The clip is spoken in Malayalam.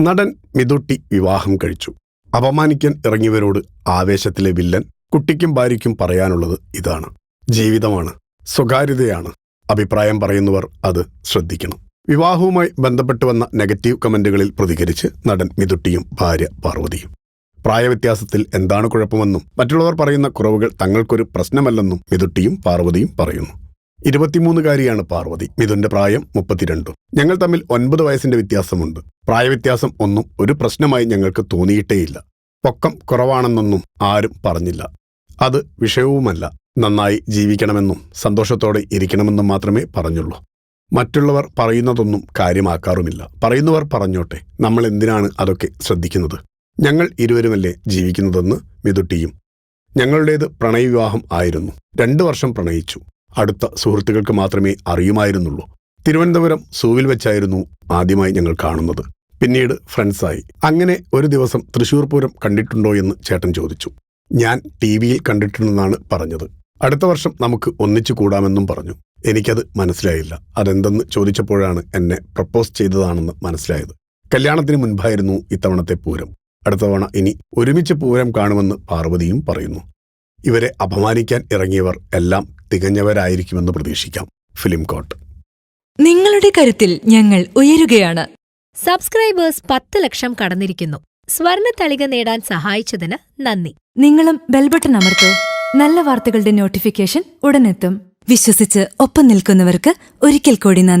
നടൻ മിതുട്ടി വിവാഹം കഴിച്ചു. അപമാനിക്കാൻ ഇറങ്ങിയവരോട് ആവേശത്തിലെ വില്ലൻ കുട്ടിക്കും ഭാര്യയ്ക്കും പറയാനുള്ളത് ഇതാണ്. ജീവിതമാണ്. സ്വകാര്യതയാണ്. അഭിപ്രായം പറയുന്നവർ അത് ശ്രദ്ധിക്കണം. വിവാഹവുമായി ബന്ധപ്പെട്ട് വന്ന നെഗറ്റീവ് കമന്റുകളിൽ പ്രതികരിച്ച് നടൻ മിതുട്ടിയും ഭാര്യ പാർവതിയും. പ്രായവ്യത്യാസത്തിൽ എന്താണ് കുഴപ്പമെന്നും മറ്റുള്ളവർ പറയുന്ന കുറവുകൾ തങ്ങൾക്കൊരു പ്രശ്നമല്ലെന്നും മിതുട്ടിയും പാർവതിയും പറയുന്നു. ഇരുപത്തിമൂന്നുകാരിയാണ് പാർവതി. മിഥുന്റെ പ്രായം മുപ്പത്തിരണ്ടും. ഞങ്ങൾ തമ്മിൽ ഒൻപത് വയസ്സിന്റെ വ്യത്യാസമുണ്ട്. പ്രായവ്യത്യാസം ഒന്നും ഒരു പ്രശ്നമായി ഞങ്ങൾക്ക് തോന്നിയിട്ടേയില്ല. പൊക്കം കുറവാണെന്നൊന്നും ആരും പറഞ്ഞില്ല. അത് വിഷയവുമല്ല. നന്നായി ജീവിക്കണമെന്നും സന്തോഷത്തോടെ ഇരിക്കണമെന്നും മാത്രമേ പറഞ്ഞുള്ളൂ. മറ്റുള്ളവർ പറയുന്നതൊന്നും കാര്യമാക്കാറുമില്ല. പറയുന്നവർ പറഞ്ഞോട്ടെ നമ്മൾ എന്തിനാണ് അതൊക്കെ ശ്രദ്ധിക്കുന്നത്? ഞങ്ങൾ ഇരുവരുമല്ലേ ജീവിക്കുന്നതെന്ന് മിതുട്ടിയും ഞങ്ങളുടേത് പ്രണയവിവാഹം ആയിരുന്നു. രണ്ടു വർഷം പ്രണയിച്ചു. അടുത്ത സുഹൃത്തുക്കൾക്ക് മാത്രമേ അറിയുമായിരുന്നുള്ളൂ. തിരുവനന്തപുരം സൂവിൽ വെച്ചായിരുന്നു ആദ്യമായി ഞങ്ങൾ കാണുന്നത്. പിന്നീട് ഫ്രണ്ട്സായി. അങ്ങനെ ഒരു ദിവസം തൃശൂർ പൂരം കണ്ടിട്ടുണ്ടോ എന്ന് ചേട്ടൻ ചോദിച്ചു. ഞാൻ ടി വിയിൽ കണ്ടിട്ടുണ്ടെന്നാണ് പറഞ്ഞത്. അടുത്ത വർഷം നമുക്ക് ഒന്നിച്ചു കൂടാമെന്നും പറഞ്ഞു. എനിക്കത് മനസ്സിലായില്ല. അതെന്തെന്ന് ചോദിച്ചപ്പോഴാണ് എന്നെ പ്രപ്പോസ് ചെയ്തതാണെന്ന് മനസ്സിലായത്. കല്യാണത്തിന് മുൻപായിരുന്നു ഇത്തവണത്തെ പൂരം. അടുത്ത തവണ ഇനി ഒരുമിച്ച് പൂരം കാണുമെന്ന് പാർവതിയും പറയുന്നു. ഇവരെ അപമാനിക്കാൻ ഇറങ്ങിയവർ എല്ലാം തികഞ്ഞവരായിരിക്കുമെന്ന് പ്രതീക്ഷിക്കാം. ഫിലിം കോട്ട്. നിങ്ങളുടെ കരുത്തിൽ ഞങ്ങൾ ഉയരുകയാണ്. സബ്സ്ക്രൈബേഴ്സ് പത്ത് ലക്ഷം കടന്നിരിക്കുന്നു. സ്വർണ തളിക നേടാൻ സഹായിച്ചതിന് നന്ദി. നിങ്ങളും ബെൽബട്ടൺ അമർത്തോ. നല്ല വാർത്തകളുടെ നോട്ടിഫിക്കേഷൻ ഉടനെത്തും. വിശ്വസിച്ച് ഒപ്പം നിൽക്കുന്നവർക്ക് ഒരിക്കൽ കൂടി നന്ദി.